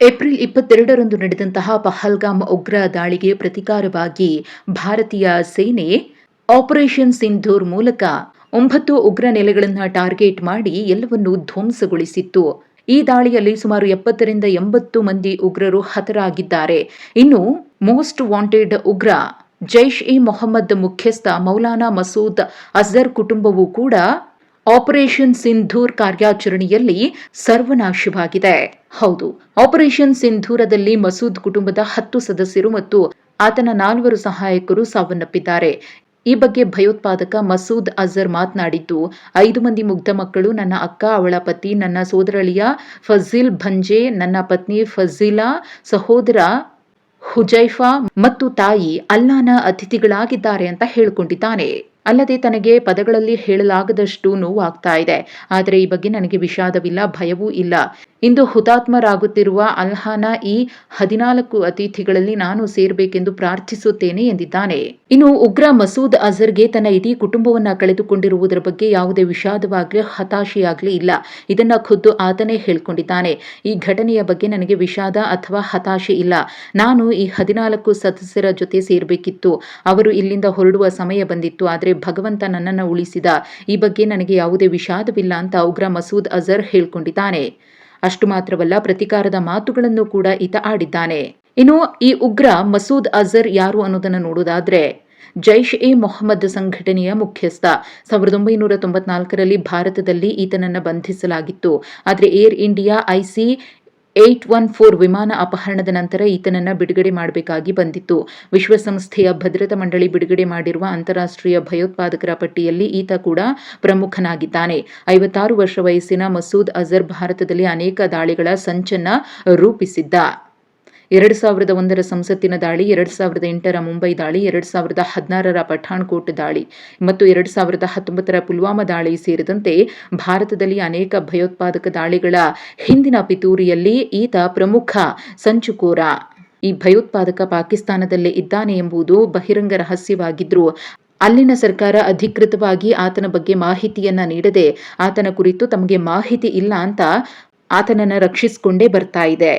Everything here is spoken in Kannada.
ಏಪ್ರಿಲ್ ಇಪ್ಪತ್ತೆರಡರಂದು ನಡೆದಂತಹ ಪಹಲ್ಗಾಮ್ ಉಗ್ರ ದಾಳಿಗೆ ಪ್ರತಿಕಾರವಾಗಿ ಭಾರತೀಯ ಸೇನೆ ಆಪರೇಷನ್ ಸಿಂಧೂರ್ ಮೂಲಕ ಒಂಬತ್ತು ಉಗ್ರ ನೆಲೆಗಳನ್ನು ಟಾರ್ಗೆಟ್ ಮಾಡಿ ಎಲ್ಲವನ್ನೂ ಧ್ವಂಸಗೊಳಿಸಿತ್ತು. ಈ ದಾಳಿಯಲ್ಲಿ ಸುಮಾರು ಎಪ್ಪತ್ತರಿಂದ ಎಂಬತ್ತು ಮಂದಿ ಉಗ್ರರು ಹತರಾಗಿದ್ದಾರೆ. ಇನ್ನು ಮೋಸ್ಟ್ ವಾಂಟೆಡ್ ಉಗ್ರ ಜೈಷ್ ಇ ಮೊಹಮ್ಮದ್ ಮುಖ್ಯಸ್ಥ ಮೌಲಾನಾ ಮಸೂದ್ ಅಜರ್ ಕುಟುಂಬವೂ ಕೂಡ ಆಪರೇಷನ್ ಸಿಂಧೂರ್ ಕಾರ್ಯಾಚರಣೆಯಲ್ಲಿ ಸರ್ವನಾಶವಾಗಿದೆ. ಹೌದು ಆಪರೇಷನ್ ಸಿಂಧೂರದಲ್ಲಿ ಮಸೂದ್ ಕುಟುಂಬದ ಹತ್ತು ಸದಸ್ಯರು ಮತ್ತು ಆತನ ನಾಲ್ವರು ಸಹಾಯಕರು ಸಾವನ್ನಪ್ಪಿದ್ದಾರೆ. ಈ ಬಗ್ಗೆ ಭಯೋತ್ಪಾದಕ ಮಸೂದ್ ಅಜರ್ ಮಾತನಾಡಿದ್ದು, ಐದು ಮಂದಿ ಮುಗ್ಧ ಮಕ್ಕಳು, ನನ್ನ ಅಕ್ಕ, ಅವಳ ಪತಿ, ನನ್ನ ಸೋದರಳಿಯ ಫಜೀಲ್ ಭಂಜೆ, ನನ್ನ ಪತ್ನಿ ಫಜೀಲಾ, ಸಹೋದರ ಹುಜೈಫಾ ಮತ್ತು ತಾಯಿ ಅಲ್ಲಾನ ಅತಿಥಿಗಳಾಗಿದ್ದಾರೆ ಅಂತ ಹೇಳಿಕೊಂಡಿದ್ದಾನೆ. ಅಲ್ಲದೆ ತನಗೆ ಪದಗಳಲ್ಲಿ ಹೇಳಲಾಗದಷ್ಟು ನೋವಾಗ್ತಾ ಇದೆ. ಆದರೆ ಈ ಬಗ್ಗೆ ನನಗೆ ವಿಷಾದವಿಲ್ಲ ಭಯವೂ ಇಲ್ಲ. ಇಂದು ಹುತಾತ್ಮರಾಗುತ್ತಿರುವ ಅಲ್ಹಾನ ಈ ಹದಿನಾಲ್ಕು ಅತಿಥಿಗಳಲ್ಲಿ ನಾನು ಸೇರಬೇಕೆಂದು ಪ್ರಾರ್ಥಿಸುತ್ತೇನೆ ಎಂದಿದ್ದಾನೆ. ಇನ್ನು ಉಗ್ರ ಮಸೂದ್ ಅಜರ್ಗೆ ತನ್ನ ಇಡೀ ಕುಟುಂಬವನ್ನ ಕಳೆದುಕೊಂಡಿರುವುದರ ಬಗ್ಗೆ ಯಾವುದೇ ವಿಷಾದವಾಗಲಿ, ಹತಾಶೆಯಾಗಲಿ ಇಲ್ಲ. ಇದನ್ನ ಖುದ್ದು ಆತನೇ ಹೇಳ್ಕೊಂಡಿದ್ದಾನೆ. ಈ ಘಟನೆಯ ಬಗ್ಗೆ ನನಗೆ ವಿಷಾದ ಅಥವಾ ಹತಾಶೆ ಇಲ್ಲ. ನಾನು ಈ ಹದಿನಾಲ್ಕು ಸದಸ್ಯರ ಜೊತೆ ಸೇರಬೇಕಿತ್ತು. ಅವರು ಇಲ್ಲಿಂದ ಹೊರಡುವ ಸಮಯ ಬಂದಿತ್ತು. ಆದರೆ ಭಗವಂತ ನನ್ನನ್ನು ಉಳಿಸಿದ. ಈ ಬಗ್ಗೆ ನನಗೆ ಯಾವುದೇ ವಿಷಾದವಿಲ್ಲ ಅಂತ ಉಗ್ರ ಮಸೂದ್ ಅಜರ್ ಹೇಳ್ಕೊಂಡಿದ್ದಾನೆ. ಅಷ್ಟು ಮಾತ್ರವಲ್ಲ ಪ್ರತಿಕಾರದ ಮಾತುಗಳನ್ನು ಕೂಡ ಈತ ಆಡಿದ್ದಾನೆ. ಇನ್ನು ಈ ಉಗ್ರ ಮಸೂದ್ ಅಜರ್ ಯಾರು ಅನ್ನೋದನ್ನು ನೋಡುವುದಾದ್ರೆ ಜೈಷ್ ಎ ಮೊಹಮ್ಮದ್ ಸಂಘಟನೆಯ ಮುಖ್ಯಸ್ಥ. ಸಾವಿರದ ಒಂಬೈನೂರ ತೊಂಬತ್ನಾಲ್ಕರಲ್ಲಿ ಭಾರತದಲ್ಲಿ ಈತನನ್ನು ಬಂಧಿಸಲಾಗಿತ್ತು. ಆದರೆ Air India IC eight one four ವಿಮಾನ ಅಪಹರಣದ ನಂತರ ಈತನನ್ನು ಬಿಡುಗಡೆ ಮಾಡಬೇಕಾಗಿ ಬಂದಿತ್ತು. ವಿಶ್ವಸಂಸ್ಥೆಯ ಭದ್ರತಾ ಮಂಡಳಿ ಬಿಡುಗಡೆ ಮಾಡಿರುವ ಅಂತಾರಾಷ್ಟ್ರೀಯ ಭಯೋತ್ಪಾದಕರ ಪಟ್ಟಿಯಲ್ಲಿ ಈತ ಕೂಡ ಪ್ರಮುಖನಾಗಿದ್ದಾನೆ. ಐವತ್ತಾರು ವರ್ಷ ವಯಸ್ಸಿನ ಮಸೂದ್ ಅಜರ್ ಭಾರತದಲ್ಲಿ ಅನೇಕ ದಾಳಿಗಳ ಸಂಚನ್ನ ರೂಪಿಸಿದ್ದ. ಎರಡು ಸಾವಿರದ ಒಂದರ ಸಂಸತ್ತಿನ ದಾಳಿ, ಎರಡು ಸಾವಿರದ ಎಂಟರ ಮುಂಬೈ ದಾಳಿ, ಎರಡು ಸಾವಿರದ ಹದಿನಾರರ ಪಠಾಣ್ಕೋಟ್ ದಾಳಿ ಮತ್ತು ಎರಡು ಸಾವಿರದ ಹತ್ತೊಂಬತ್ತರ ಪುಲ್ವಾಮಾ ದಾಳಿ ಸೇರಿದಂತೆ ಭಾರತದಲ್ಲಿ ಅನೇಕ ಭಯೋತ್ಪಾದಕ ದಾಳಿಗಳ ಹಿಂದಿನ ಪಿತೂರಿಯಲ್ಲಿ ಈತ ಪ್ರಮುಖ ಸಂಚುಕೋರ ಈ ಭಯೋತ್ಪಾದಕ ಪಾಕಿಸ್ತಾನದಲ್ಲೇ ಇದ್ದಾನೆ ಎಂಬುದು ಬಹಿರಂಗ ರಹಸ್ಯವಾಗಿದ್ದರು ಅಲ್ಲಿನ ಸರ್ಕಾರ ಅಧಿಕೃತವಾಗಿ ಆತನ ಬಗ್ಗೆ ಮಾಹಿತಿಯನ್ನ ನೀಡದೆ ಆತನ ಕುರಿತು ತಮಗೆ ಮಾಹಿತಿ ಇಲ್ಲ ಅಂತ ಆತನನ್ನು ರಕ್ಷಿಸಿಕೊಂಡೇ ಬರ್ತಾ ಇದೆ.